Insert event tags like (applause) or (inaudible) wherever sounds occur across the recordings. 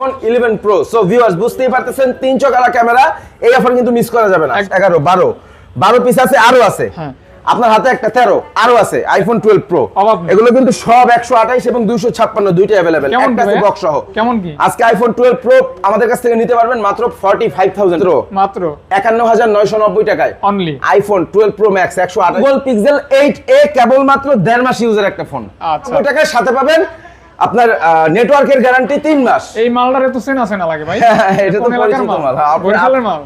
IPhone eleven pro so viewers বুঝতেই পারতেছেন তিনশো কালার ক্যামেরা এই অফার কিন্তু মিস করা যাবে না। এগারো বারো। বারো পিস আছে আরও আছে। হ্যাঁ। আপনার হাতে একটা তেরো আরও আছে আইফোন টুয়েলভ প্রো এগুলো কিন্তু সব একশো আঠাইশ এবং দুইশো ছাপ্পান্ন দুইটা অ্যাভেলেবেল কেমন একটা বক্স সহ। কেমন কি? আজকে আইফোন টুয়েলভ প্রো আমাদের কাছ থেকে নিতে পারবেন মাত্র ফর্টি ফাইভ থাউজেন্ড মাত্র। একান্ন হাজার নয়শো নব্বই টাকায়। Only iPhone twelve pro max একশো আঠাশ পিক্সেল এইট এ কেবলমাত্র দেড় মাস ইউজের একটা ফোন আচ্ছা। ওই টাকার সাথে পাবেন আপনার নেটওয়ার্কের গ্যারান্টি তিন মাস। এই মালটারে তো চেনা চেনা লাগে ভাই। হ্যাঁ, এটা তো পরিচিত মাল? হ্যাঁ,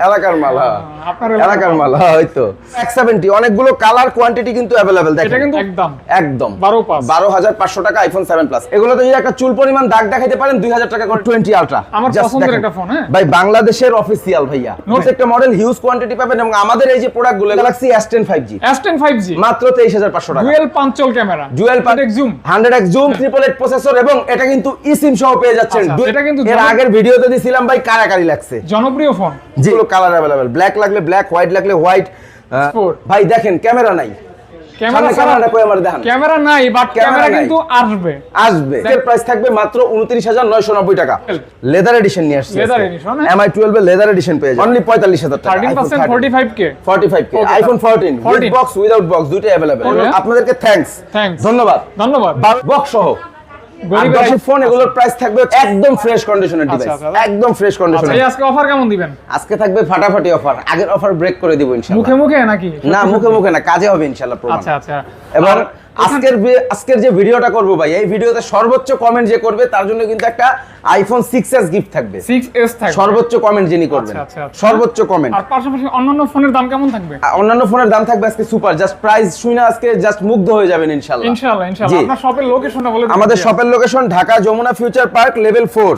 এলাকার মাল হ্যাঁ। হ্যাঁ, আপনার এলাকার মাল। হ্যাঁ হয়তো এক সেভেন্টি অনেকগুলো কালার কোয়ান্টিটি কিন্তু অ্যাভেলেবেল এটা দেখেন কিন্তু একদম। একদম। 12 পাঁচ। বারো হাজার পাঁচশো টাকা আইফোন সেভেন প্লাস এগুলোতে যদি একটা চুল পরিমাণ দাগ দেখাইতে পারেন দুই হাজার টাকা করে টোয়েন্টি আলট্রা আমার পছন্দের একটা ফোন, হ্যাঁ। ভাই বাংলাদেশের অফিসিয়াল ভাইয়া। প্রত্যেকটা মডেল হিউজ কোয়ান্টিটি পাবেন এবং আমাদের এই যে প্রোডাক্টগুলো galaxy S ten five G S10 5G মাত্র তেইশ হাজার পাঁচশো টাকা। Dual পাঁচচল camera dual zoom hundred X zoom triple eight processor এবং এটা কিন্তু ইসিম সহ পেয়ে যাচ্ছেন। আচ্ছা, এটা কিন্তু এর আগের ভিডিওতে দিছিলাম ভাই কারাকারি লাগছে। জনপ্রিয় ফোন যেগুলো কালার অ্যাভেলেবেল ব্ল্যাক লাগলে ব্ল্যাক হোয়াইট লাগলে হোয়াইট ভাই দেখেন ক্যামেরা নাই। ক্যামেরা সামনে ক্যামেরাটা কই আমার দেখান? ক্যামেরা নাই বাট ক্যামেরা ক্যামেরা কিন্তু আসবে। আসবে। এর প্রাইস থাকবে মাত্র উনত্রিশ হাজার নয়শো নব্বই টাকা। লেদার এডিশন নিয়ে আসছে edition, হ্যাঁ? এমআই টুয়েলভ এর লেদার এডিশন পেয়ে যাবেন। অনলি পঁয়তাল্লিশ হাজার টাকা 13% 45k forty five K Okay. IPhone fourteen 14 box without box আপনাদেরকে থ্যাঙ্কস ধন্যবাদ। ধন্যবাদ। বক্স সহ। ফোন এগুলোর প্রাইস থাকবে একদম ফ্রেশ কন্ডিশনের ডিভাইস আচ্ছা, আচ্ছা। একদম ফ্রেশ আচ্ছা কন্ডিশনের আজকে অফার কেমন দিবেন? আজকে থাকবে ফাটাফাটি অফার আগের অফার ব্রেক করে দিব ইনশাআল্লাহ। মুখে মুখে নাকি? না মুখে মুখে না কাজে হবে ইনশাআল্লাহ আচ্ছা আচ্ছা। এবং আর আজকের আজকের যে ভিডিওটা করব ভাই এই ভিডিওতে সর্বোচ্চ কমেন্ট যে করবে তার জন্য কিন্তু একটা আইফোন 6s গিফট থাকবে। 6s থাকবে। সর্বোচ্চ কমেন্ট যিনি করবেন। আচ্ছা, আচ্ছা। সর্বোচ্চ কমেন্ট আর পাশাপাশি অন্যান্য ফোনের দাম কেমন থাকবে? অন্যান্য ফোনের দাম থাকবে আজকে সুপার জাস্ট প্রাইস শুনে আজকে জাস্ট মুগ্ধ হয়ে যাবেন ইনশাআল্লাহ। ইনশাআল্লাহ ইনশাআল্লাহ। আপনার শপের লোকেশনটা বলে দিন আমাদের শপের location Dhaka Jamuna future park level four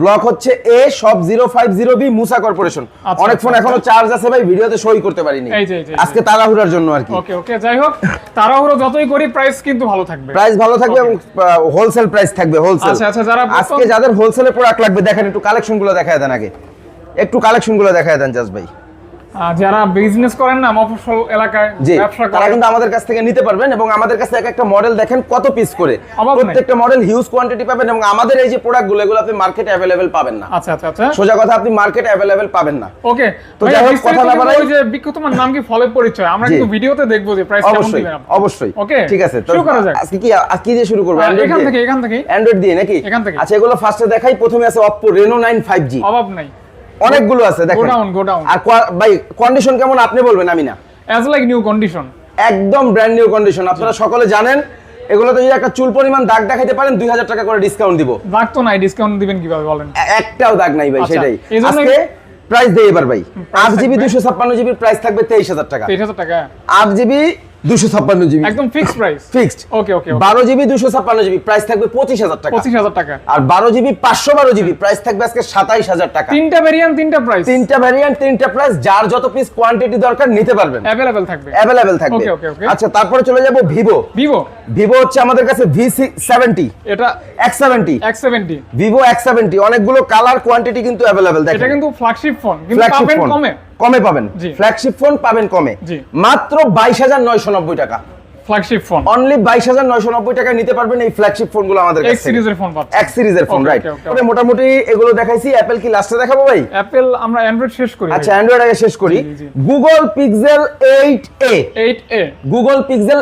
block হচ্ছে A shop zero five zero B Musa corporation আচ্ছা, অনেক আচ্ছা, ফোন এখনও চার্জ আছে ভাই ভিডিওতে সই করতে পারিনি। আজকে তাড়াহুড়ার জন্য আর কি। ওকে ওকে যাই হোক তাড়াহুড়ো যতই করি প্রাইস কিন্তু ভালো থাকবে। প্রাইস ভালো থাকবে এবং হোলসেল প্রাইস থাকবে হোলসেল আচ্ছা, আচ্ছা, যারা আজকে যাদের হোলসেলে প্রোডাক্ট লাগবে দেখেন একটু কালেকশনগুলো দেখায় দেন আগে। একটু কালেকশনগুলো দেখায় দেন জাস ভাই। যারা বিজনেস করেন না মফস্বল এলাকায় ব্যবসা তারা কিন্তু আমাদের কাছ থেকে নিতে পারবেন এবং আমাদের কাছে এক একটা মডেল দেখেন কত পিস করে। প্রত্যেকটা মডেল হিউজ কোয়ান্টিটি পাবেন এবং আমাদের এই যে প্রোডাক্টগুলো এগুলো আপনি মার্কেটে অ্যাভেলেবেল পাবেন না। আচ্ছা আচ্ছা আচ্ছা। সোজা কথা আপনি মার্কেটে অ্যাভেলেবেল পাবেন না। ওকে তো যাই হোক, কথা না বাড়াই- ওই যে বিখ্যাত তোমার নাম কি ফলের পরিচয়? আমরা কিন্তু ভিডিওতে দেখব যে প্রাইস কেমন দিবেন অবশ্যই। ওকে ঠিক আছে তো শুরু করা যাক। আজকে কি আজকে দিয়ে শুরু করব? Android এখান থেকে এখান থেকে। অ্যান্ড্রয়েড দিয়ে নাকি? এখান থেকে। আচ্ছা এগুলো ফার্স্টে দেখাই প্রথমে আছে Oppo Reno 9 5G অভাব নাই। অনেকগুলো আছে দেখেন। আর ভাই কন্ডিশন কেমন আপনি বলবেন আমি না অ্যাজ লাইক নিউ কন্ডিশন একদম ব্র্যান্ড নিউ কন্ডিশন আপনারা সকলে জানেন এগুলোতে যদি একটা চুল পরিমাণ দাগ দেখাইতে পারেন দুই হাজার টাকা করে ডিসকাউন্ট দিব। দাগ তো নাই ডিসকাউন্ট দিবেন কীভাবে বলেন? একটাও দাগ নাই ভাই আচ্ছা, সেটাই। আজকে প্রাইস দেই এবার ভাই। Price আট জিবি থাকবে? দুশো ছাপ্পান্ন জিবির প্রাইস থাকবে তেইশ হাজার টাকা। তেইশ হাজার টাকা। আট জিবি দুশো ছাপ্পান্ন জিবি। একদম fixed price fixed okay okay বারো জিবি দুশো ছাপ্পান্ন জিবি প্রাইস থাকবে পঁচিশ হাজার টাকা। পঁচিশ হাজার টাকা। আর বারো জিবি পাঁচশো বারো জিবি প্রাইস থাকবে আজকে সাতাইশ হাজার টাকা। তিনটা ভেরিয়েন্ট তিনটা প্রাইস তিনটা ভ্যারিয়েন্ট তিনটা প্রাইস যার যত পিস কোয়ান্টিটি দরকার নিতে পারবেন। অ্যাভেলেবেল থাকবে। অ্যাভেলেবেল. আচ্ছা তারপরে চলে যাব ভিভো। ভিভো? ভিভো হচ্ছে আমাদের কাছে ভি সেভেন্টি এটা X seventy X seventy Vivo X seventy অনেকগুলো কালার কোয়ান্টিটি কিন্তু অ্যাভেলেবেল এটা কিন্তু ফ্ল্যাগশিপ ফোন কিন্তু পাবেন কমে। কমে পাবেন। ফ্ল্যাগশিপ ফোন পাবেন কমে। মাত্র বাইশ হাজার নয়শো নব্বই টাকা। ফ্ল্যাগশিপ ফোন অনলি বাইশ হাজার নয়শো নব্বই টাকায় নিতে পারবেন এই ফ্ল্যাগশিপ ফোনগুলো আমাদের এক্স সিরিজের ফোন পাচ্ছেন এক্স সিরিজের ফোন রাইট okay. মোটামুটি এগুলো দেখাইছি। অ্যাপেল কি লাস্টে দেখাবো ভাই? অ্যাপেল আমরা অ্যান্ড্রয়েড শেষ করি আচ্ছা অ্যান্ড্রয়েড আগে শেষ করি। Google pixel eight A eight A Google pixel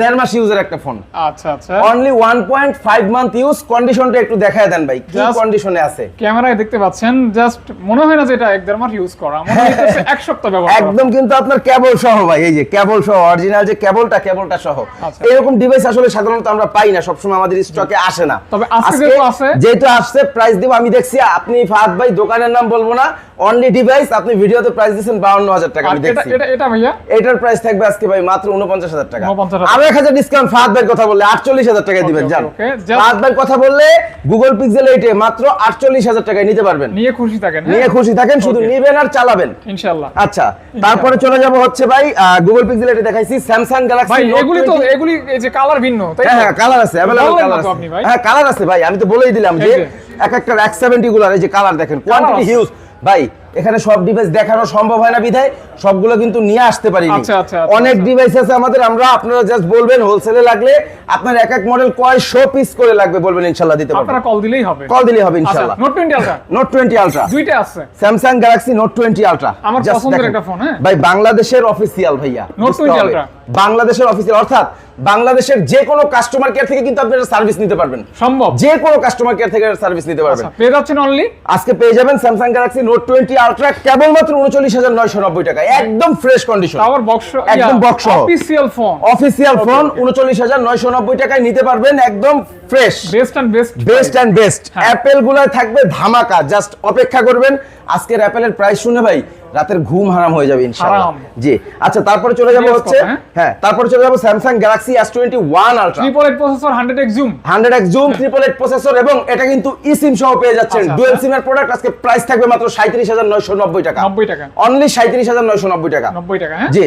দেড় মাস ইউজের একটা ফোন আচ্ছা আচ্ছা। Only one point five month use কন্ডিশনটা একটু দেখায় দেন ভাই। কি কন্ডিশনে আছে? ক্যামেরায় দেখতে পাচ্ছেন জাস্ট মনে হয় না যে এটা এক দেড় মাস ইউজ করা। মনে হচ্ছে (laughs) এক সপ্তাহ ব্যবহার একদম কিন্তু আপনার কেবল সহ ভাই এই যে কেবল সহ অরিজিনাল যে কেবলটা কেবলটা সহ। আচ্ছা। এরকম ডিভাইস আসলে সাধারণত আমরা পাই না সবসময় আমাদের স্টকে আসে না। তবে আজকে যেহেতু আছে- যেহেতু আসছে প্রাইস দিব আমি দেখছি আপনি ফাহাদ ভাই দোকানের নাম বলব না অনলি ডিভাইস আপনি ভিডিওতে প্রাইস বাউন্ন হাজার টাকা আমি দেখছি। এটা এটা ভাইয়া? এটার প্রাইস থাকবে আজকে ভাই মাত্র উনপঞ্চাশ হাজার টাকা। 49,000 আরও এক হাজার ডিসকাউন্ট ফাহাদ ভাইয়ের কথা বললে আটচল্লিশ হাজার টাকায় দিবেন. Just- ফাহাদ ভাইয়ের কথা বললে গুগল পিক্সেল এইটে মাত্র আটচল্লিশ হাজার টাকায় নিতে পারবেন। নিয়ে খুশি থাকেন হ্যাঁ? নিয়ে খুশি থাকেন শুধু. নিবেন আর চালাবেন। ইনশাআল্লাহ। আচ্ছা তারপরে চলে যাব হচ্ছে ভাই গুগল পিক্সেল এটা দেখাইছি স্যামসাং ভাই গ্যালাক্সি এগুলি তো এগুলি এই যে কালার ভিন্ন তাই হ্যাঁ হ্যাঁ কালার আছে अवेलेबल কালার আছে। ভাই। হ্যাঁ কালার আছে ভাই আমি তো বলেই দিলাম যে এক একটা এক সেভেন্টি গুলার এই যে কালার দেখেন কোয়ান্টিটি হিউজ ভাই এখানে সব ডিভাইস দেখানো সম্ভব হয় না বিধায় সবগুলো কিন্তু নিয়ে আসতে পারি আচ্ছা, আচ্ছা, আচ্ছা, অনেক। ডিভাইস আছে আমাদের আমরা আপনারা জাস্ট বলবেন হোলসেলে লাগলে আপনার এক এক মডেল কয় শো পিস করে লাগবে বলবেন ইনশাল্লাহ দিতে পারব। আপনারা কল দিলেই হবে। কল দিলেই হবে ইনশাল্লাহ note twenty ultra note twenty ultra দুইটা আছে। Samsung galaxy note twenty ultra আমার পছন্দের একটা ফোন, হ্যাঁ? ভাই বাংলাদেশের অফিসিয়াল ভাইয়া বুঝতে 20 হবে। Ultra। বাংলাদেশের অফিসিয়াল অর্থাৎ বাংলাদেশের যে কোনো কাস্টমার কেয়ার থেকে কিন্তু আপনারা সার্ভিস নিতে পারবেন। সম্ভব। যে কোনো কাস্টমার কেয়ার থেকে সার্ভিস নিতে পারবেন। পেয়ে যাচ্ছেন অনলি আজকে পেয়ে যাবেন Samsung galaxy note twenty ultra কেবলমাত্র উনচল্লিশ হাজার নয়শো নব্বই টাকা একদম ফ্রেশ কন্ডিশন বক্স একদম box official phone official phone উনচল্লিশ হাজার নয়শো নব্বই টাকায় নিতে পারবেন একদম fresh best and best best and best. Apple গুলায় থাকবে ধামাকা। জাস্ট অপেক্ষা করবেন। আজকের অ্যাপেলের প্রাইস শুনে ভাই রাতের ঘুম হারাম হয়ে যাবে ইনশাআল্লাহ। জি। আচ্ছা তারপরে চলে যাব হচ্ছে হ্যাঁ। হ্যাঁ তারপরে চলে যাব galaxy S twenty one ultra processor hundred X zoom hundred X zoom triple eight processor এবং এটা কিন্তু সিম সহ পেয়ে যাচ্ছেন। আচ্ছা, ডুয়েল আচ্ছা। সিমের প্রোডাক্ট আজকে প্রাইস থাকবে মাত্র সাঁত্রিশ হাজার নয়শো নব্বই টাকা। নব্বই টাকা। অনলি সাঁত্রিশ হাজার নয়শো নব্বই টাকা। নব্বই টাকা হ্যাঁ? জি।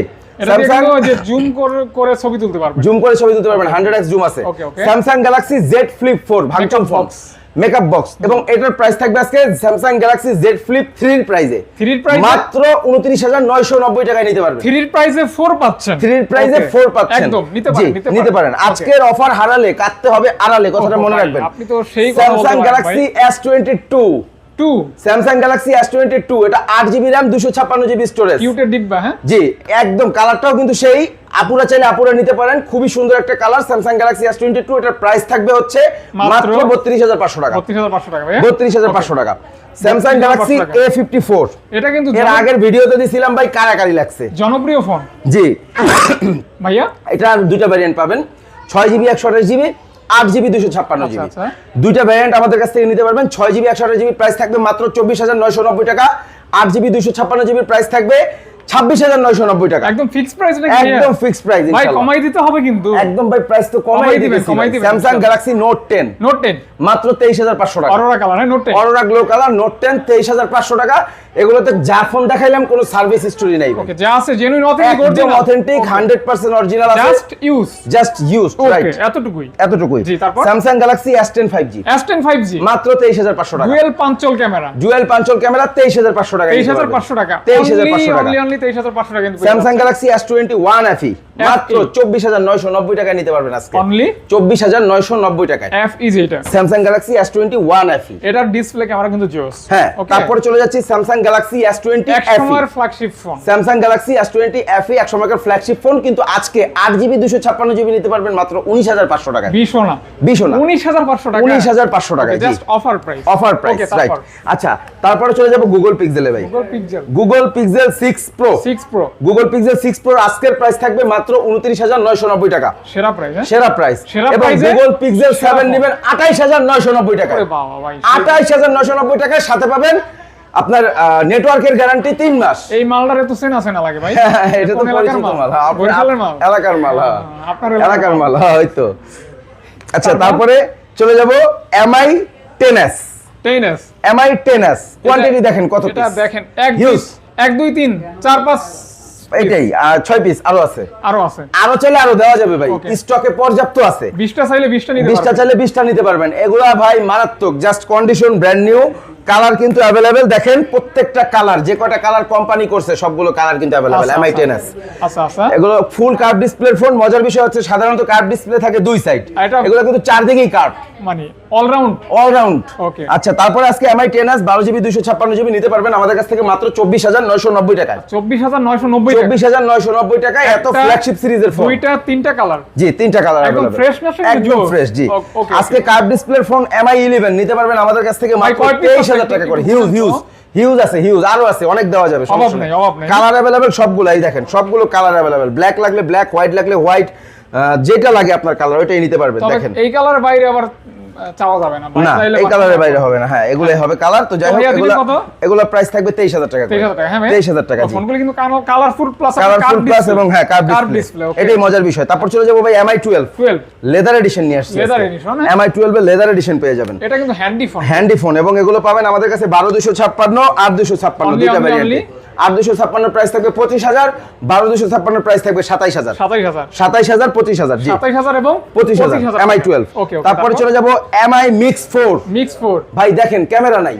জুম করে ছবি তুলতে পারবে জুম করে ছবি তুলতে পারবেন হান্ড্রেড এক্স জুম আছে. Samsung galaxy Z flip four ভাঙচুর Makeup phone box. Makeup box. এবং এটার প্রাইস থাকবে আজকে স্যামসাং গ্যালাক্সি জেড ফ্লিপ থ্রির প্রাইসে 3 এর price-এ? মাত্র উনত্রিশ হাজার নয়শো নব্বই টাকায় নিতে পারবেন। থ্রির প্রাইসে ফোর পাচ্ছেন। থ্রির প্রাইসে ফোর পাচ্ছেন। একদম নিতে পারেন. আজকের অফার হারালে কাটতে হবে আড়ালে কথাটা মনে রাখবেন। আপনি তো সেই Samsung galaxy S twenty two two Samsung galaxy S twenty two এটা আট জিবি র্যাম দুশো ছাপ্পান্ন জিবি স্টোরেজ কিউটের ডিব্বা হ্যাঁ? জি একদম কালারটাও কিন্তু সেই আপুরা চাইলে আপুরা নিতে পারেন। খুবই সুন্দর একটা colour Samsung galaxy S twenty two এটার প্রাইস থাকবে হচ্ছে মাত্র বত্রিশ হাজার পাঁচশো টাকা। বত্রিশ হাজার পাঁচশো টাকা Samsung galaxy A fifty four এটা কিন্তু এর আগের ভিডিওতে দিছিলাম ভাই কারাকারি লাগছে। জনপ্রিয় ফোন জি। ভাইয়া? এটা দুটো ভ্যারিয়েন্ট পাবেন। ছয় জিবি একশো আঠাশ জিবি আট জিবি দুশো ছাপ্পান্ন জিবি আচ্ছা। দুইটা ভ্যারিয়েন্ট আমাদের কাছ থেকে নিতে পারবেন। ছয় জিবি একশো আঠাশ জিবি প্রাইস থাকবে মাত্র চব্বিশ হাজার নয়শো নব্বই টাকা। আট জিবি দুশো ছাপ্পান্ন জিবির প্রাইস থাকবে ছাব্বিশ হাজার নয়শো নব্বই টাকা। একদম ফিক্সড প্রাইস একদম ফিক্সড প্রাইস ভাই কমাই দিতে হবে কিন্তু। একদম ভাই প্রাইস তো কমাই কমাই দিবেন, দিবেন কমাই দিবেন, Samsung galaxy note ten note ten মাত্র তেইশ হাজার পাঁচশো টাকা। অরোরা কালার হ্যাঁ note ten aurora glow colour note ten তেইশ হাজার পাঁচশো টাকা। এগুলোতে যা ফোন দেখাইলাম কোনো সার্ভিস হিস্টোরি নাই ওকে যা আছে genuine authentic original authentic hundred percent original আছে। Just use just use right এতটুকুই। এতটুকুই। জি, তারপর? Samsung galaxy S ten five G S10 5G মাত্র তেইশ হাজার পাঁচশো টাকা। Dual camera. পাঞ্চল ক্যামেরা তেইশ হাজার পাঁচশো টাকা। তেইশ হাজার পাঁচশো টাকা। তেইশ হাজার পাঁচশো টাকা। অনলি অনলি তেইশ হাজার পাঁচশো টাকা কিন্তু এস টোয়েন্টি ওয়ান এফি মাত্র চব্বিশ হাজার নয়শো নব্বই টাকায় নিতে পারবেন আজকে। অনলি চব্বিশ হাজার নয়শো নব্বই টাকায়। এফ ইজ এটা। Samsung galaxy S twenty one FE এটার ডিসপ্লে ক্যামেরা কিন্তু জোস হ্যাঁ তারপরে চলে যাচ্ছি স্যামসাং গ্যালাক্সি এস টোয়েন্টি এক সময়ের flagship phone Samsung Galaxy S twenty FE এক সময়কার ফ্ল্যাগশিপ ফোন কিন্তু আজকে আট জিবি দুশো ছাপ্পান্ন জিবি নিতে পারবেন মাত্র উনিশ হাজার পাঁচশো টাকায়। বিশ না বিশও না উনিশ হাজার পাঁচশো টাকা উনিশ হাজার পাঁচশো টাকায় just offer price offer price right আচ্ছা তারপরে চলে যাব গুগল পিক্সেলে ভাই। Google Pixel Google Pixel six pro six pro Google Pixel six pro আজকের প্রাইস থাকবে মাত্র উনত্রিশ হাজার নয়শো নব্বই টাকা। সেরা প্রাইস হ্যাঁ? সেরা প্রাইস এবং গুগল পিক্সেল সেভেন নেবেন আঠাইশ হাজার নয়শো নব্বই টাকা ওরে বাবা ভাই আঠাইশ হাজার নয়শো নব্বই টাকায় সাথে পাবেন আপনার নেটওয়ার্কের গ্যারান্টি তিন মাস। এই মালটার এত সেন আছে না লাগে ভাই। (laughs) এটা তো পরিচিত মাল। হ্যাঁ, এলাকার মাল হ্যাঁ। আপনার এলাকার মাল। হ্যাঁ আচ্ছা তারপরে? চলে যাব MI ten S ten S MI ten S quantity দেখেন কত দেখেন এক দুই। এক দুই তিন চার পাঁচ এটাই আর ছয় পিস আরও আছে। আরও আছে। আরও চাইলে আরও দেওয়া যাবে ভাই। স্টকে পর্যাপ্ত আছে। বিশটা চাইলে বিশটা নিতে বিশটা পারবেন। চাইলে বিশটা নিতে পারবেন। এগুলা ভাই মারাত্মক just condition brand new colour কিন্তু অ্যাভেলেবেল দেখেন প্রত্যেকটা কালার যে কয়টা কালার কোম্পানি করছে সবগুলো কালার কিন্তু অ্যাভেলেবেল আচ্ছা, এমআই আচ্ছা। টেন এস আচ্ছা আচ্ছা। এগুলো ফুল কার্ভ ডিসপ্লের ফোন মজার বিষয় হচ্ছে সাধারণত কার্ভ ডিসপ্লে থাকে দুই সাইড এগুলো কিন্তু চারদিকেই কার্ভ মানে all round all round Okay. আচ্ছা তারপরে আজকে এমআই টেন এস বারো জিবি দুইশো ছাপ্পান্ন জিবি নিতে পারবেন। আমাদের কাছ থেকে মাত্র চব্বিশ হাজার নয়শো নব্বই টাকায়। চব্বিশ হাজার নয়শো নব্বই চব্বিশ হাজার নয়শো নব্বই টাকায় এত একটা, ফ্ল্যাগশিপ সিরিজের ফোন দুইটা তিনটা কালার জি তিনটা কালার একদম अवेलेबल fresh না সে একদম জোস? ফ্রেশ জি ও- okay, আজকে কার্ভ ডিসপ্লের ফোন এমআই 11 নিতে পারবেন আমাদের কাছ থেকে মাত্র কয় piece 23000 আছে? টাকা করে একটু হিউজ বলুন তো। হিউজ হিউজ আছে হিউজ আরো আছে অনেক দেওয়া যাবে অভাব নেই, অভাব নেই। কালার अवेलेबल সবগুলো এই দেখেন সবগুলো কালার अवेलेबल ব্ল্যাক লাগলে ব্ল্যাক হোয়াইট লাগলে হোয়াইট যেটা লাগে আপনার কালার ওইটাই নিতে পারবেন তবে দেখেন এই কালারের বাইরে আবার আহ, চাওয়া যাবে না না এই কালারের বাইরে হবে না হ্যাঁ এগুলোই হবে। কালার তো যাই হোক ভাইয়া দিবেন এগুলো কত? এগুলো প্রাইস থাকবে 23000 টাকা 23,000 টাকা, হ্যাঁ 23000 টাকা ফোনগুলো কিন্তু কালারফুল প্লাস কালারফুল প্লাস এবং হ্যাঁ কার্ভ কার্ভ ডিসপ্লে ডিসপ্লে এটাই মজার বিষয়। তারপর চলে যাব ভাই এমআই 12 টুয়েলভ লেদার এডিশন নিয়ে আসছে Leather edition? 12 এর লেদার এডিশন পেয়ে যাবেন। এটা কিন্তু হ্যান্ডি ফোন হ্যান্ডি ফোন এবং এগুলো পাবেন আমাদের কাছে বারো দুশো ছাপ্পান্ন আট দুশো ছাপ্পান্ন ভ্যারিয়েন্টে আট দুশো ছাপ্পান্ন প্রাইস থাকবে পঁচিশ হাজার বারো দুশো ছাপ্পান্ন প্রাইস থাকবে সাতাইশ হাজার। সাতাইশ হাজার। সাতাইশ হাজার পঁচিশ হাজার সাতাইশ হাজার এবং পঁচিশ হাজার এমআই টুয়েলভ তারপরে চলে যাব MI mix four mix four ভাই দেখেন ক্যামেরা নাই।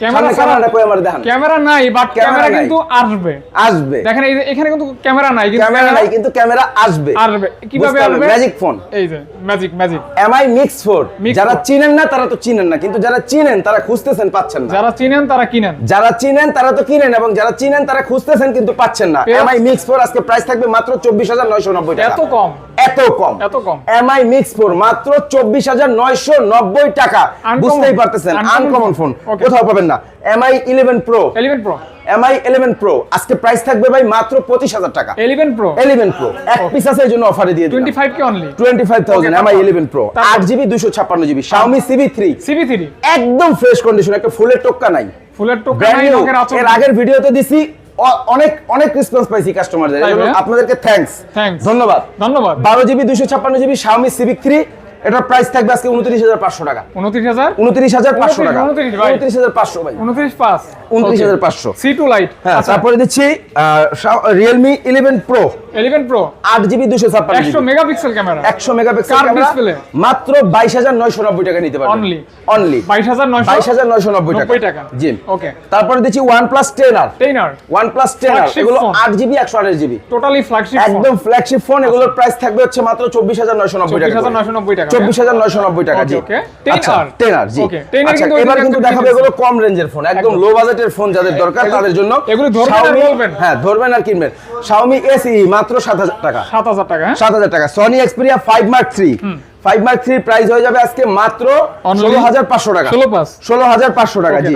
ক্যামেরা ক্যামেরাটা কই আমার দেখান? ক্যামেরা নাই বাট ক্যামেরা ক্যামেরা কিন্তু আসবে। আসবে। দেখেন এই এখানে কিন্তু ক্যামেরা নাই কিন্তু ক্যামেরা নাই কিন্তু ক্যামেরা আসবে। আসবে। কীভাবে আসবে? ম্যাজিক ফোন এই যে magic magic MI mix four যারা চিনেন না তারা তো চিনেন না কিন্তু যারা চিনেন তারা খুঁজতেছেন পাচ্ছেন না। যারা চিনেন তারা কিনেন। যারা চিনেন তারা তো কিনেন এবং যারা চিনেন তারা খুঁজতেছেন কিন্তু পাচ্ছেন না। পেয়ে- এমআই মিক্স ফোর আজকে প্রাইস থাকবে মাত্র চব্বিশ হাজার নয়শো নব্বই টাকা। এত কম। এত কম। এত কম। এমআই মিক্স ফোর মাত্র চব্বিশ হাজার নয়শো নব্বই টাকা। বুঝতেই পারতেছেন আনকমন ফোন কোথাও পাবেন না। MI eleven pro eleven pro MI eleven pro আজকে প্রাইস থাকবে ভাই মাত্র পঁচিশ হাজার টাকা। এলিভেন প্রো ইলেভেন প্রো এক পিস আছে এই জন্য অফারে দিয়ে twenty five K only twenty five thousand MI? Eleven pro আট জিবি দুশো ছাপ্পান্ন GB Xiaomi Civi three Civi three একদম ফ্রেশ কন্ডিশন একটা ফুলের টোক্কা নাই। ফুলের টোকা নাই এর আগের ভিডিওতে দিছি অনেক অনেক রেসপন্স পাইছি কাস্টমারদের আপনাদেরকে থ্যাঙ্কস ধন্যবাদ। ধন্যবাদ। বারো জিবি দুইশো ছাপ্পান্ন জিবি শাওমি সিভিক থ্রি এটার প্রাইস থাকবে আজকে উনত্রিশ হাজার পাঁচশো টাকা। উনত্রিশ হাজার? উনত্রিশ হাজার পাঁচশো টাকা। 29 ভাই। উনত্রিশ হাজার পাঁচশো ভাই। উনত্রিশ পাঁচ। উনত্রিশ হাজার পাঁচশো। সি টু লাইট হ্যাঁ তারপরে দিচ্ছি Realme eleven pro eleven pro আট জিবি দুশো ছাপ্পান্ন একশো মেগাপিক্সেল ক্যামেরা একশো মেগাপিক্সেল ক্যামেরা। মাত্র বাইশ হাজার নয়শো নব্বই টাকা নিতে পারবেন। Only। অনলি বাইশ হাজার নয়শো বাইশ হাজার নয়শো নব্বই টাকা। জি। Okay। তারপরে দিচ্ছি one plus ten R ten R one plus ten R এগুলো। আট জিবি একশো আঠাশ জিবি টোটালি ফ্ল্যাগশিপ একদম ফ্ল্যাগশিপ ফোন এগুলোর প্রাইস থাকবে হচ্ছে মাত্র চব্বিশ হাজার নয়শো নব্বই টাকা চব্বিশ হাজার নয়শো নব্বই টাকা। চব্বিশ হাজার নয়শো নব্বই টাকা জি। Okay, okay. 10R আচ্ছা টেন জি। আচ্ছা, এবার কিন্তু দেখাবে এগুলো কম রেঞ্জের ফোন একদম লো বাজেটের ফোন যাদের দরকার তাদের জন্য এগুলো ধরবেন আর Xiaomi- বলবেন। হ্যাঁ ধরবেন আর কিনবেন। শাওমি এসি মাত্র সাত হাজার টাকা। সাত হাজার টাকা হ্যাঁ? সাত হাজার টাকা। Sony Xperia five mark three five mark three price হয়ে যাবে আজকে মাত্র ষোলো হাজার পাঁচশো টাকা। ষোলো হাজার পাঁচশো টাকা জি।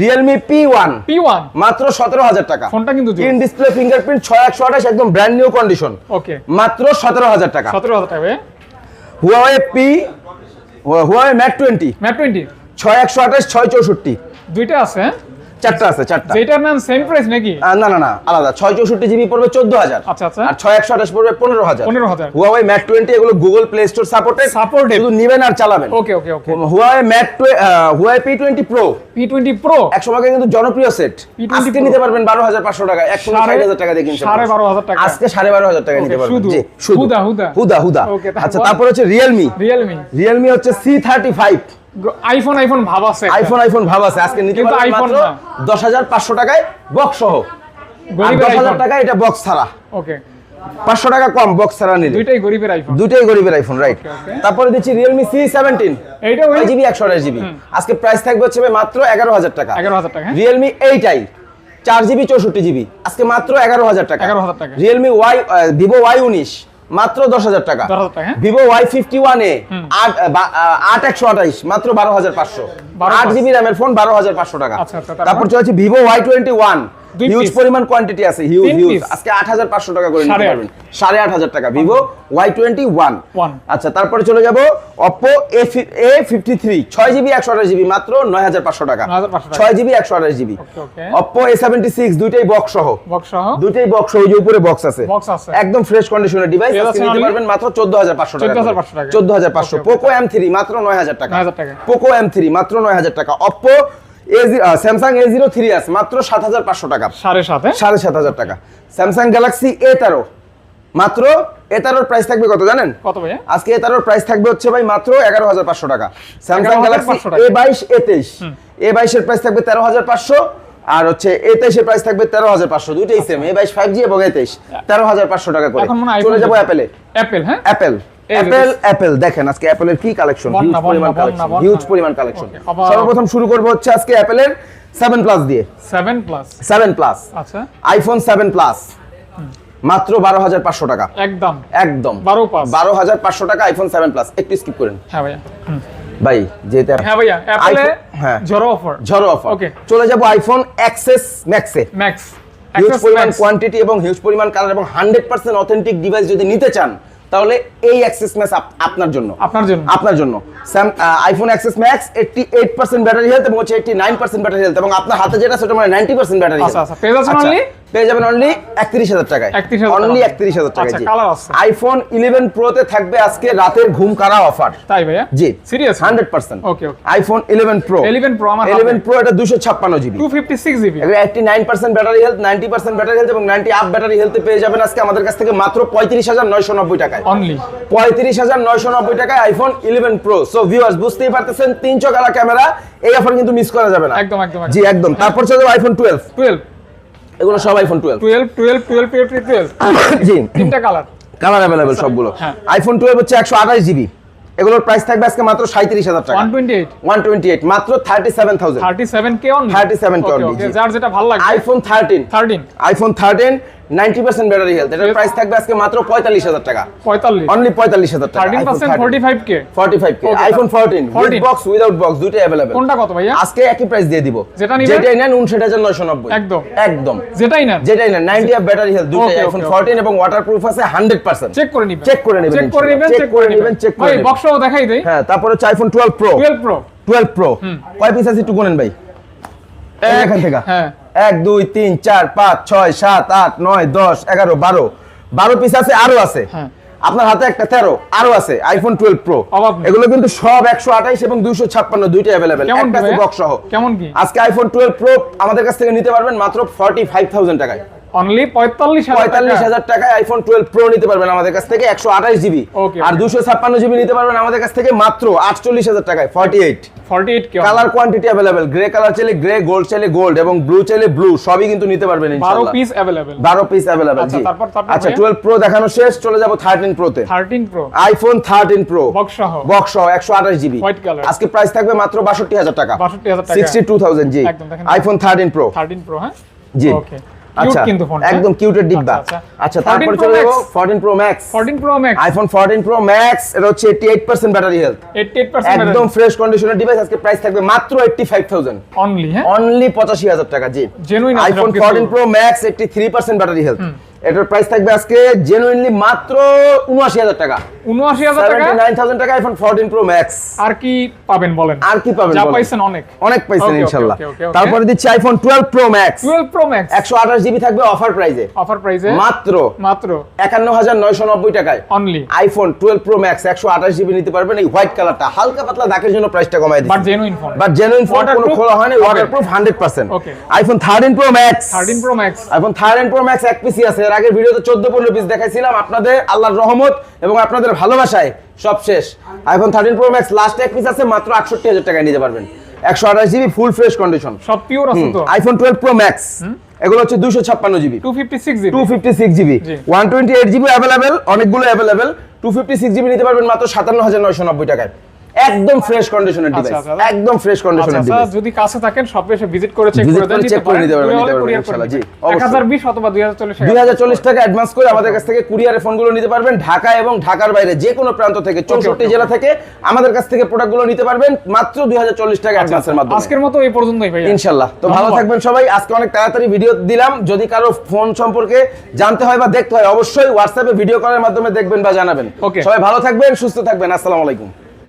Realme P one P one মাত্র সতেরো হাজার টাকা। ফোনটা কিন্তু ইন ডিসপ্লে ফিঙ্গারপ্রিন্ট ছয় একশো আঠাশ একদম ব্র্যান্ড নিউ কন্ডিশন ওকে মাত্র সতেরো হাজার টাকা। সতেরো হাজার টাকা Huawei P Huawei Mate twenty Mate twenty ছয় একশো আঠাশ ছয় চৌষট্টি। দুইটা আছে হ্যাঁ? চারটা আছে চারটা। যেটার নাম সেম প্রাইস নাকি? না না না আলাদা। ছয় চৌষট্টি জিবি পড়বে চোদ্দ হাজার। আচ্ছা, আচ্ছা। আর ছয় একশো আঠাশ পড়বে পনেরো হাজার। 15,000 হুয়াওয়ে ম্যাট টোয়েন্টি এগুলো সাপোর্টেড। শুধু নিবেন আর চালাবেন। ওকে ওকে ওকে সময় কিন্তু জনপ্রিয় সেট P20 আজকে নিতে পারবেন বারো হাজার পাঁচশো টাকা। এক সময় ষাট সাড়ে- হাজার টাকা দিয়ে কিনছেন সাড়ে বারো হাজার টাকা। আজকে সাড়ে বারো হাজার টাকা নিতে পারবেন। শুধু? জি শুধু। হুদা, হুদা। হুদা হুদা। আচ্ছা তারপর? হচ্ছে রিয়েলমি রিয়েলমি রিয়েলমি হচ্ছে C thirty five iPhone iPhone ভাব আছে আইফোন আইফোন ভাব আছে। আজকে নিতে পারবেন মাত্র না। দশ হাজার পাঁচশো টাকায় বক্স সহ। আর গরিবের দশ হাজার আইফোন টাকা এটা বক্স ছাড়া। ওকে পাঁচশো টাকা কম বক্স ছাড়া নিলে। দুইটাই গরিবের আইফোন দুটাই গরিবের আইফোন রাইট তারপরে দিচ্ছি সি সেভেন্টিন এইটা ওই জিবি একশো আঠাশ জিবি। আজকে প্রাইস থাকবে হচ্ছে মাত্র এগারো হাজার টাকা। এগারো হাজার টাকা হ্যাঁ? রিয়েলমি এইটাই চার জিবি চৌষট্টি জিবি। আজকে মাত্র এগারো হাজার টাকা। 11,000 টাকা। রিয়েলমি ওয়াই ভিভো ওয়াই উনিশ। মাত্র দশ হাজার টাকা। 10,000 টাকা, হ্যাঁ? Vivo Y fifty one A আট একশো আঠাইশ মাত্র বারো হাজার পাঁচশো। আট জিবি র্যামের ফোন বারো হাজার পাঁচশো টাকা। আচ্ছা, আচ্ছা, তারপর? চলে চলেছে Vivo Y twenty one huge পরিমাণ কোয়ান্টিটি আছে হিউজ হিউজ আজকে আট হাজার পাঁচশো টাকা করে নিতে পারবেন। সাড়ে আট হাজার টাকা। Vivo Y twenty one One। আচ্ছা তারপরে চলে যাব জিবি একশো আঠাশ জিবি মাত্র নয় হাজার পাঁচশো টাকা। 9,500 টাকা। ছয় জিবি একশো আঠাশ GB. Okay, okay। Oppo A seventy six দুইটাই বক্স সহ। বক্স সহ? দুইটাই বক্স সহ যে উপরে বক্স আছে। Box আছে। একদম ফ্রেশ কন্ডিশনের ডিভাইস আজকে নিতে পারবেন মাত্র চোদ্দ হাজার পাঁচশো টাকা 14,500 টাকা। চোদ্দ হাজার পাঁচশো। Okay, okay, Poco M three মাত্র নয় হাজার টাকা। 9,000 টাকা। পোকো এম থ্রি মাত্র নয় হাজার টাকা। Oppo A Samsung A zero three S মাত্র সাত হাজার পাঁচশো টাকা। সাড়ে সাথে সাড়ে সাত হাজার টাকা। স্যামসাং গ্যালাক্সি এ তেরো মাত্র এ তেরোর প্রাইস থাকবে কত জানেন? কত ভাইয়া? আজকে এ তেরোর প্রাইস থাকবে হচ্ছে ভাই মাত্র এগারো হাজার পাঁচশো টাকা। স্যামসাং 11,500 গ্যালাক্সি টাকা। এ বাইশ এ তেইশ। এ বাইশের প্রাইস থাকবে তেরো হাজার পাঁচশো আর হচ্ছে এ তেইশের প্রাইস থাকবে তেরো হাজার পাঁচশো। দুইটাই সেম এ বাইশ ফাইভ জি এবং এ তেইশ। তেরো হাজার পাঁচশো টাকা করে। হয় চলে যাব অ্যাপেলে অ্যাপেল হ্যাঁ? অ্যাপেল অ্যাপেল অ্যাপেল দেখেন। আজকে অ্যাপেলের কি কালেকশন হিউজ পরিমাণ কালেকশন হিউজ পরিমাণ কালেকশন সর্বপ্রথম শুরু করব হচ্ছে আজকে অ্যাপেলের সেভেন প্লাস দিয়ে। সেভেন প্লাস সেভেন প্লাস আচ্ছা। আইফোন সেভেন প্লাস মাত্র বারো হাজার পাঁচশো টাকা। একদম। একদম। 12 পাঁচ। বারো হাজার পাঁচশো টাকা আইফোন সেভেন প্লাস একটু স্কিপ করেন। হ্যাঁ ভাইয়া ভাই যেতে হ্যাঁ ভাইয়া অ্যাপেলে হ্যাঁ। অফার ঝড়ো অফার Okay. চলে যাব আইফোন এক্সেস ম্যাক্সে ম্যাক্স হিউজ পরিমাণ কোয়ান্টিটি এবং হিউজ পরিমাণ কালার এবং হান্ড্রেড পার্সেন্ট অথেন্টিক ডিভাইস যদি নিতে চান তাহলে এই অ্যাক্সেস ম্যাক্স আপনার জন্য। আপনার জন্য। আপনার জন্য। Sam iPhone XS Max eighty eight percent battery health এবং হচ্ছে eighty nine percent battery health এবং আপনার হাতে যেটা সেটা মানে নাইনটি পার্সেন্ট ব্যাটারি আচ্ছা, আচ্ছা, পেয়ে যাবেন অনলি একত্রিশ হাজার টাকায়। অনলি একত্রিশ হাজার টাকায়। আইফোন ইলেভেন প্রোতে থাকবে আজকে রাতের ঘুম কারা অফার তাই ভাইয়া? জি। Serious hundred percent okay. IPhone eleven pro 11 Pro আমার ইলেভেন প্রো এটা দুশো ছাপ্পান্ন GB two fifty six GB eighty nine percent battery health ninety percent battery health এবং নাইনটি আপ ব্যাটারি হেলথে পেয়ে যাবেন আজকে আমাদের কাছ থেকে মাত্র পঁয়ত্রিশ হাজার নয়শো নব্বই টাকায়। অনলি পঁয়ত্রিশ হাজার নয়শো নব্বই টাকায় iPhone eleven pro so viewers বুঝতেই পারতেছেন তিন চকালা ক্যামেরা এই অফার কিন্তু মিস করা যাবে না। একদম একদম জি একদম। তারপর চলে যাব আইফোন টুয়েলভ টুয়েলভ এগুলো সব iPhone twelve twelve twelve twelve twelve twelve জি। তিনটা কালার কালার অ্যাভেলেবেল সবগুলো। হ্যাঁ। আইফোন টুয়েলভ হচ্ছে একশো আঠাশ জিবি এগুলোর প্রাইস থাকবে আজকে মাত্র সাঁত্রিশ হাজার টাকা। One twenty eight one twenty eight মাত্র thirty seven thousand thirty seven K on 37K only, জি। যার যেটা ভালো লাগে iPhone thirteen thirteen iPhone thirteen ninety percent battery health এটার প্রাইস থাকবে আজকে মাত্র পঁয়তাল্লিশ হাজার টাকা। পঁয়তাল্লিশ। অনলি পঁয়তাল্লিশ হাজার টাকা thirteen percent forty five K forty five K Okay, iPhone fourteen 14 box without box দুইটাই অ্যাভেলেবেল কোনটা কত ভাইয়া? আজকে একই প্রাইস দিয়ে দিব। যেটা নিবেন? যেটাই নেন উনষাট হাজার নয়শো নব্বই। একদম। একদম। যেটাই না যেটাই নেন ninety up battery health Okay, iPhone okay, fourteen এবং ওয়াটারপ্রুফ আছে হান্ড্রেড পার্সেন্ট চেক করে নিবেন। চেক করে নেবেন চেক করে নেবেন চেক করে নেবেন। চেক করে ভাই বক্সও দেখাই দেই। হ্যাঁ তারপর iPhone twelve pro 12 pro twelve pro কয় পিস আছে একটু গোনেন ভাই? এখান থেকে। হ্যাঁ। এক দুই তিন চার পাঁচ ছয় সাত আট নয় দশ এগারো বারো। বারো পিস আছে আরও আছে। হ্যাঁ। আপনার হাতে একটা তেরো আরও আছে আইফোন টুয়েলভ প্রো এগুলো কিন্তু সব একশো আঠাইশ এবং দুইশো ছাপ্পান্ন দুইটা অ্যাভেলেবেল একটা বক্স সহ। কেমন কি? আজকে আইফোন টুয়েলভ প্রো আমাদের কাছ থেকে নিতে পারবেন মাত্র ফর্টি ফাইভ থাউজেন্ড টাকায়। অনলি হাজার টাকায় আইফোন টুয়েলভ প্রো নিতে পারবেন আমাদের কাছ থেকে একশো আঠাশ জিবি Okay, আর okay. দুশো ছাপ্পান্ন জিবি নিতে পারবেন আমাদের কাছ থেকে মাত্র আটচল্লিশ হাজার টাকায় forty eight forty colour quantity available grey colour চাইলে গ্রে গোল্ড চাইলে গোল্ড এবং ব্লু চাইলে ব্লু সবই কিন্তু নিতে পারবেন বারো ইনশাআল্লাহ। পিস অ্যাভেলেবেল বারো পিস অ্যাভেলেবেল আচ্ছা, জি। তারপর- আচ্ছা প্রো দেখানো শেষ চলে যাব thirteen প্রোতে thirteen pro iPhone thirteen pro box সহ। বক্স সহ একশো আঠাশ জিবি। আজকে প্রাইস থাকবে মাত্র বাষট্টি হাজার টাকা। 62,000 টাকা। জি। একদম দেখেন। IPhone thirteen pro thirteen pro হ্যাঁ? জি। ওকে আচ্ছা কিন্তু ফোন একদম কিউটের ডিব্বা। আচ্ছা, আচ্ছা। 14 তারপর চলে যাব 14 pro max fourteen pro max iPhone fourteen pro max এটা হচ্ছে eighty eight percent battery health eighty eight percent একদম ফ্রেশ কন্ডিশনের ডিভাইস আজকে প্রাইস থাকবে মাত্র এইটটি ফাইভ থাউজেন্ড অনলি হ্যাঁ? অনলি পঁচাশি হাজার টাকা জি। জেনুইন আইফোন সবকিছু। Fourteen pro max eighty three percent battery health এটার প্রাইস থাকবে আজকে জেনুইনলি মাত্র উনআশি হাজার টাকা। উনআশি হাজার টাকা? সেভেন্টি নাইন থাউজেন্ড টাকা আইফোন ফোরটিন প্রো ম্যাক্স আর কি পাবেন বলেন? আর কি পাবেন যা পাইছেন অনেক। অনেক পাইছেন okay. তারপরে দিচ্ছি iPhone twelve pro max twelve pro max একশো আঠাশ জিবি থাকবে অফার প্রাইজে অফার প্রাইসে মাত্র। মাত্র। একান্ন হাজার নয়শো নব্বই টাকায়। Only iPhone twelve pro max একশো আঠাশ জিবি নিতে পারবেন। এই হোয়াইট কালারটা হালকা পাতলা দাগের জন্য প্রাইসটা কমাই বাট দিচ্ছি। Genuine phone but genuine phone কোনো খোলা হয়নি Okay. Waterproof hundred percent Okay. IPhone thirteen pro max thirteen pro max iPhone thirteen pro max এক পিসি আছে। আগের ভিডিওতে চোদ্দ পনেরো পিস দেখাইছিলাম আপনাদের আল্লাহর রহমত এবং আপনাদের ভালোবাসায় সব শেষ। IPhone thirteen pro max last এক পিস আছে মাত্র আটষট্টি হাজার টাকায় নিতে পারবেন। একশো আঠাশ জিবি ফুল ফ্রেশ কন্ডিশন সব পিওর আছে তো? আইফোন টুয়েলভ প্রো ম্যাক্স এগুলো হচ্ছে দুশো ছাপ্পান্ন GB two fifty six two fifty six GB one twenty eight GB available অনেকগুলো available two fifty six GB নিতে পারবেন মাত্র সাতান্ন হাজার নয়শো নব্বই টাকায়। একদম ফ্রেশ কন্ডিশনের আচ্ছা, ডিভাইস আচ্ছা। একদম ফ্রেশ আচ্ছা কন্ডিশনের আচ্ছা ডিভাইস যদি কাছে থাকেন সব এসে ভিজিট করে চেক করে দেন check করে নিতে পারবেন, নিতে পারবেন, ইনশাআল্লাহ, জি, এক অবশ্যই। হাজার বিশ অথবা দুই হাজার চল্লিশ দুই হাজার চল্লিশ টাকা অ্যাডভান্স করে আমাদের কাছ থেকে কুরিয়ারে ফোনগুলো নিতে পারবেন ঢাকা এবং ঢাকার বাইরে যে কোনো প্রান্ত থেকে চৌষট্টি okay, জেলা থেকে আমাদের কাছ থেকে প্রোডাক্টগুলো নিতে পারবেন মাত্র দুই হাজার চল্লিশ টাকা অ্যাডভান্সের মাধ্যমে। আজকের মতো এই পর্যন্তই ভাইয়া। ইনশাল্লাহ। তো ভালো থাকবেন সবাই। আজকে অনেক তাড়াতাড়ি ভিডিও দিলাম। যদি কারও ফোন সম্পর্কে জানতে হয় বা দেখতে হয় অবশ্যই হোয়াটসঅ্যাপে ভিডিও কলের মাধ্যমে দেখবেন বা জানাবেন. সবাই ভালো থাকবেন সুস্থ থাকবেন। আসসালামু আলাইকুম।